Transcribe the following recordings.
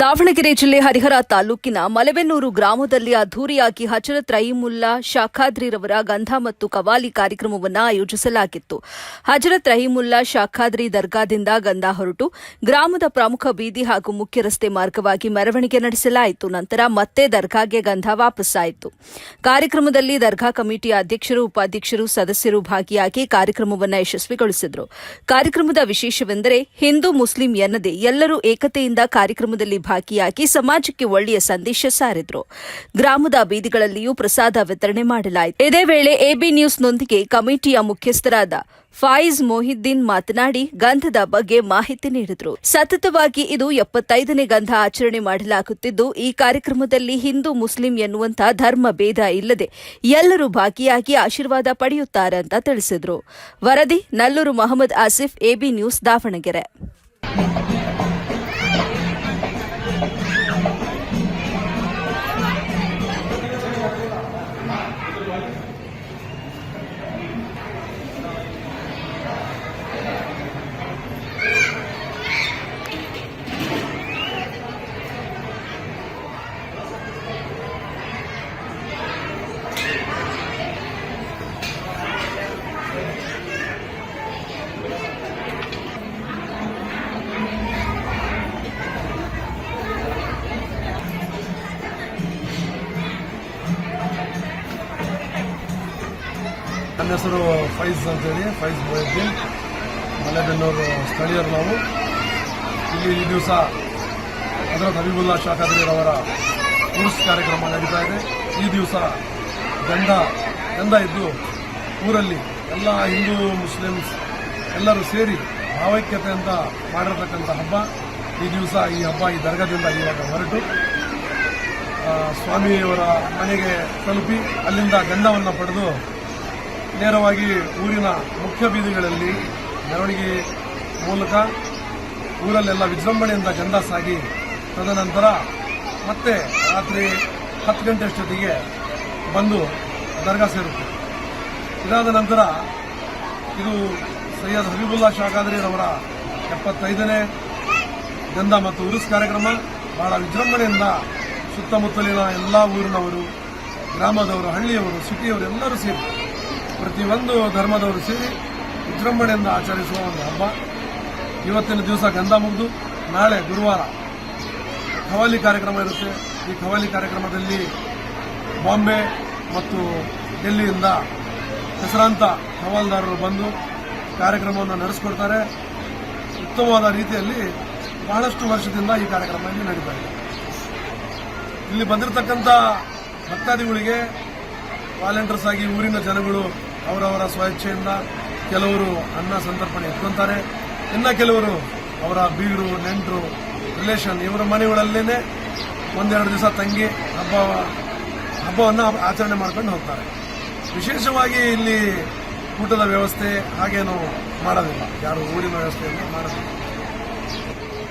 ದಾವಣಗೆರೆ ಜಿಲ್ಲೆ ಹರಿಹರ ತಾಲೂಕಿನ ಮಲೆಬೆನ್ನೂರು ಗ್ರಾಮದಲ್ಲಿ ಅದ್ದೂರಿಯಾಗಿ ಹಜರತ್ ರಹೀಮುಲ್ಲಾ ಶಾಖಾದ್ರಿರವರ ಗಂಧ ಮತ್ತು ಕವಾಲಿ ಕಾರ್ಯಕ್ರಮವನ್ನು ಆಯೋಜಿಸಲಾಗಿತ್ತು. ಹಜರತ್ ರಹೀಮುಲ್ಲಾ ಶಾಖಾದ್ರಿ ದರ್ಗಾದಿಂದ ಗಂಧ ಹೊರಟು ಗ್ರಾಮದ ಪ್ರಮುಖ ಬೀದಿ ಹಾಗೂ ಮುಖ್ಯ ರಸ್ತೆ ಮಾರ್ಗವಾಗಿ ಮೆರವಣಿಗೆ ನಡೆಸಲಾಯಿತು. ನಂತರ ಮತ್ತೆ ದರ್ಗಾಗೆ ಗಂಧ ವಾಪಸ್ಸಾಯಿತು ಕಾರ್ಯಕ್ರಮದಲ್ಲಿ ದರ್ಗಾ ಕಮಿಟಿಯ ಅಧ್ಯಕ್ಷರು, ಉಪಾಧ್ಯಕ್ಷರು, ಸದಸ್ಯರು ಭಾಗಿಯಾಗಿ ಕಾರ್ಯಕ್ರಮವನ್ನು ಯಶಸ್ವಿಗೊಳಿಸಿದರು. ಕಾರ್ಯಕ್ರಮದ ವಿಶೇಷವೆಂದರೆ ಹಿಂದೂ, ಮುಸ್ಲಿಂ ಎನ್ನದೆ ಎಲ್ಲರೂ ಏಕತೆಯಿಂದ ಕಾರ್ಯಕ್ರಮದಲ್ಲಿ ಭಾಗಿಯಾಗಿ ಸಮಾಜಕ್ಕೆ ಒಳ್ಳೆಯ ಸಂದೇಶ ಸಾರಿದ್ರು. ಗ್ರಾಮದ ಬೀದಿಗಳಲ್ಲಿಯೂ ಪ್ರಸಾದ ವಿತರಣೆ ಮಾಡಲಾಯಿತು. ಇದೇ ವೇಳೆ ಎಬಿ ನ್ಯೂಸ್ನೊಂದಿಗೆ ಕಮಿಟಿಯ ಮುಖ್ಯಸ್ಥರಾದ ಫಾಯಿಜ್ ಮೊಹಿದ್ದೀನ್ ಮಾತನಾಡಿ ಗಂಧದ ಬಗ್ಗೆ ಮಾಹಿತಿ ನೀಡಿದರು. ಸತತವಾಗಿ ಇದು ಎಪ್ಪತ್ತೈದನೇ ಗಂಧ ಆಚರಣೆ ಮಾಡಲಾಗುತ್ತಿದ್ದು, ಈ ಕಾರ್ಯಕ್ರಮದಲ್ಲಿ ಹಿಂದೂ, ಮುಸ್ಲಿಂ ಎನ್ನುವಂತಹ ಧರ್ಮ ಭೇದ ಇಲ್ಲದೆ ಎಲ್ಲರೂ ಭಾಗಿಯಾಗಿ ಆಶೀರ್ವಾದ ಪಡೆಯುತ್ತಾರೆ ಅಂತ ತಿಳಿಸಿದರು. ವರದಿ, ನಲ್ಲೂರು ಮೊಹಮ್ಮದ್ ಆಸಿಫ್, ಎಬಿ ನ್ಯೂಸ್, ದಾವಣಗೆರೆ. ನನ್ನ ಹೆಸರು ಫೈಜ್ ಅಂತೇಳಿ, ಫೈಜ್ ಮೊಹಿದ್ದೀನ್. ಮಲೆಬೆನ್ನೂರು ಸ್ಥಳೀಯರು ನಾವು. ಇಲ್ಲಿ ಈ ದಿವಸ ಹಜರತ್ ಹಬೀಬುಲ್ಲಾ ಶಾಖಾದ್ರಿರವರ ಉರ್ಸ್ ಕಾರ್ಯಕ್ರಮ ನಡೀತಾ ಇದೆ. ಈ ದಿವಸ ಗಂಡ ಗಂಧ ಇದ್ದು ಊರಲ್ಲಿ ಎಲ್ಲ ಹಿಂದೂ, ಮುಸ್ಲಿಮ್ಸ್ ಎಲ್ಲರೂ ಸೇರಿ ಭಾವೈಕ್ಯತೆಯಿಂದ ಮಾಡಿರತಕ್ಕಂಥ ಹಬ್ಬ. ಈ ದಿವಸ ಈ ಹಬ್ಬ ಈ ದರ್ಗದಿಂದ ಇವಾಗ ಹೊರಟು. ಸ್ವಾಮಿಯವರ ಮನೆಗೆ ತಲುಪಿ ಅಲ್ಲಿಂದ ಗಂಡವನ್ನು ಪಡೆದು ನೇರವಾಗಿ ಊರಿನ ಮುಖ್ಯ ಬೀದಿಗಳಲ್ಲಿ ಮೆರವಣಿಗೆ ಮೂಲಕ ಊರಲ್ಲೆಲ್ಲ ವಿಜೃಂಭಣೆಯಿಂದ ಗಂಧ ಸಾಗಿ, ತದನಂತರ ಮತ್ತೆ ರಾತ್ರಿ ಹತ್ತು ಗಂಟೆ ಅಷ್ಟೊತ್ತಿಗೆ ಬಂದು ದರ್ಗಾ ಸೇರುತ್ತೆ. ಇದಾದ ನಂತರ ಇದು ಸೈಯದ್ ಹಬೀಬುಲ್ಲಾ ಶಾಖಾದ್ರಿರವರ ಎಪ್ಪತ್ತೈದನೇ ಗಂಧ ಮತ್ತು ಉರುಸ್ ಕಾರ್ಯಕ್ರಮ. ಬಹಳ ವಿಜೃಂಭಣೆಯಿಂದ ಸುತ್ತಮುತ್ತಲಿನ ಎಲ್ಲ ಊರಿನವರು, ಗ್ರಾಮದವರು, ಹಳ್ಳಿಯವರು, ಸಿಟಿಯವರು ಎಲ್ಲರೂ ಸೇರಿ ಪ್ರತಿಯೊಂದು ಧರ್ಮದವರು ಸೇರಿ ವಿಜೃಂಭಣೆಯಿಂದ ಆಚರಿಸುವ ಒಂದು ಹಬ್ಬ. ಇವತ್ತಿನ ದಿವಸ ಗಂಧ ಮುಗಿದು ನಾಳೆ ಗುರುವಾರ ಖವಾಲಿ ಕಾರ್ಯಕ್ರಮ ಇರುತ್ತೆ. ಈ ಖವಾಲಿ ಕಾರ್ಯಕ್ರಮದಲ್ಲಿ ಬಾಂಬೆ ಮತ್ತು ಡೆಲ್ಲಿಯಿಂದ ಹೆಸರಾಂತ ಹವಾಲ್ದಾರರು ಬಂದು ಕಾರ್ಯಕ್ರಮವನ್ನು ನಡೆಸಿಕೊಡ್ತಾರೆ. ಉತ್ತಮವಾದ ರೀತಿಯಲ್ಲಿ ಬಹಳಷ್ಟು ವರ್ಷದಿಂದ ಈ ಕಾರ್ಯಕ್ರಮ ಇಲ್ಲಿ ನಡೀತಾ ಇದೆ. ಇಲ್ಲಿ ಬಂದಿರತಕ್ಕಂಥ ಭಕ್ತಾದಿಗಳಿಗೆ, ವಾಲಂಟಿಯರ್ಸ್ ಆಗಿ ಊರಿನ ಜನಗಳು ಅವರವರ ಸ್ವಇಚ್ಛೆಯಿಂದ ಕೆಲವರು ಅನ್ನ ಸಂತರ್ಪಣೆ ಇಟ್ಕೊತಾರೆ ಇನ್ನ ಕೆಲವರು ಅವರ ಬೀಗರು ನೆಂಟರು ರಿಲೇಷನ್ ಇವರ ಮನೆಗಳಲ್ಲೇನೆ ಒಂದೆರಡು ದಿವಸ ತಂಗಿ ಹಬ್ಬ, ಹಬ್ಬವನ್ನು ಆಚರಣೆ ಮಾಡ್ಕೊಂಡು ಹೋಗ್ತಾರೆ. ವಿಶೇಷವಾಗಿ ಇಲ್ಲಿ ಊಟದ ವ್ಯವಸ್ಥೆ ಹಾಗೇನು ಮಾಡೋದಿಲ್ಲ. ಯಾರು ಊರಿನ ವ್ಯವಸ್ಥೆಯನ್ನು ಮಾಡೋದಿಲ್ಲ.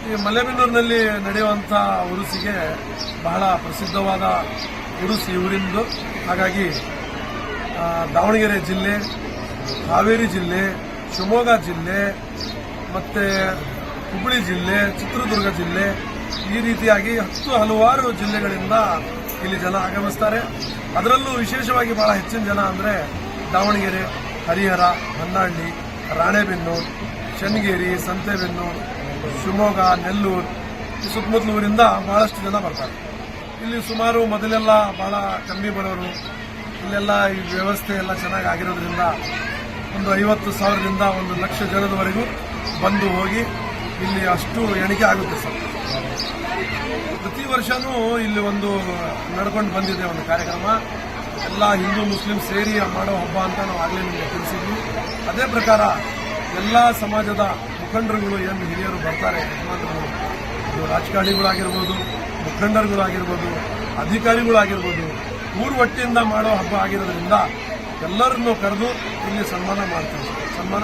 ಈ ಮಲೆಬೆನ್ನೂರಿನಲ್ಲಿ ನಡೆಯುವಂಥ ಉರುಸಿಗೆ ಬಹಳ ಪ್ರಸಿದ್ಧವಾದ ಉರುಸು ಈ ಊರಿಂದು. ಹಾಗಾಗಿ ದಾವಣಗೆರೆ ಜಿಲ್ಲೆ ಹಾವೇರಿ ಜಿಲ್ಲೆ, ಶಿವಮೊಗ್ಗ ಜಿಲ್ಲೆ, ಮತ್ತೆ ಹುಬ್ಬಳ್ಳಿ ಜಿಲ್ಲೆ, ಚಿತ್ರದುರ್ಗ ಜಿಲ್ಲೆ ಈ ರೀತಿಯಾಗಿ ಹತ್ತು ಹಲವಾರು ಜಿಲ್ಲೆಗಳಿಂದ ಇಲ್ಲಿ ಜನ ಆಗಮಿಸ್ತಾರೆ. ಅದರಲ್ಲೂ ವಿಶೇಷವಾಗಿ ಬಹಳ ಹೆಚ್ಚಿನ ಜನ ಅಂದರೆ ದಾವಣಗೆರೆ, ಹರಿಹರ, ಹೊನ್ನಾಳಿ, ರಾಣೆಬೆನ್ನೂರು ಚನ್ನಗಿರಿ ಸಂತೆಬೆನ್ನೂರು, ಶಿವಮೊಗ್ಗ, ನೆಲ್ಲೂರು ಸುತ್ತಮುತ್ತಲೂರಿಂದ ಬಹಳಷ್ಟು ಜನ ಬರ್ತಾರೆ. ಇಲ್ಲಿ ಸುಮಾರು ಮೊದಲೆಲ್ಲ ಬಹಳ ಕಮ್ಮಿ ಬರೋರು ಇಲ್ಲೆಲ್ಲ ಈ ವ್ಯವಸ್ಥೆ ಎಲ್ಲ ಚೆನ್ನಾಗಿ ಆಗಿರೋದ್ರಿಂದ ಒಂದು ಐವತ್ತು ಸಾವಿರದಿಂದ ಒಂದು ಲಕ್ಷ ಜನದವರೆಗೂ ಬಂದು ಹೋಗಿ ಇಲ್ಲಿ ಅಷ್ಟು ಎಣಿಕೆ ಆಗುತ್ತೆ ಸರ್. ಪ್ರತಿ ವರ್ಷವೂ ಇಲ್ಲಿ ಒಂದು ನಡ್ಕೊಂಡು ಬಂದಿದೆ ಒಂದು ಕಾರ್ಯಕ್ರಮ. ಎಲ್ಲ ಹಿಂದೂ ಮುಸ್ಲಿಂ ಸೇರಿ ಮಾಡೋ ಹಬ್ಬ ಅಂತ ನಾವು ಆಗಲೇ ನಿಮಗೆ ತಿಳಿಸಿದ್ವಿ. ಅದೇ ಪ್ರಕಾರ ಎಲ್ಲ ಸಮಾಜದ ಮುಖಂಡರುಗಳು ಏನು ಹಿರಿಯರು ಬರ್ತಾರೆ ರಾಜಕಾರಣಿಗಳಾಗಿರ್ಬೋದು, ಮುಖಂಡರುಗಳಾಗಿರ್ಬೋದು, ಅಧಿಕಾರಿಗಳಾಗಿರ್ಬೋದು ಊರು ಒಟ್ಟಿಂದ ಮಾಡೋ ಹಬ್ಬ ಆಗಿರೋದ್ರಿಂದ ಎಲ್ಲರನ್ನೂ ಕರೆದು ಇಲ್ಲಿ ಸನ್ಮಾನ ಮಾಡ್ತೀವಿ ಸನ್ಮಾನ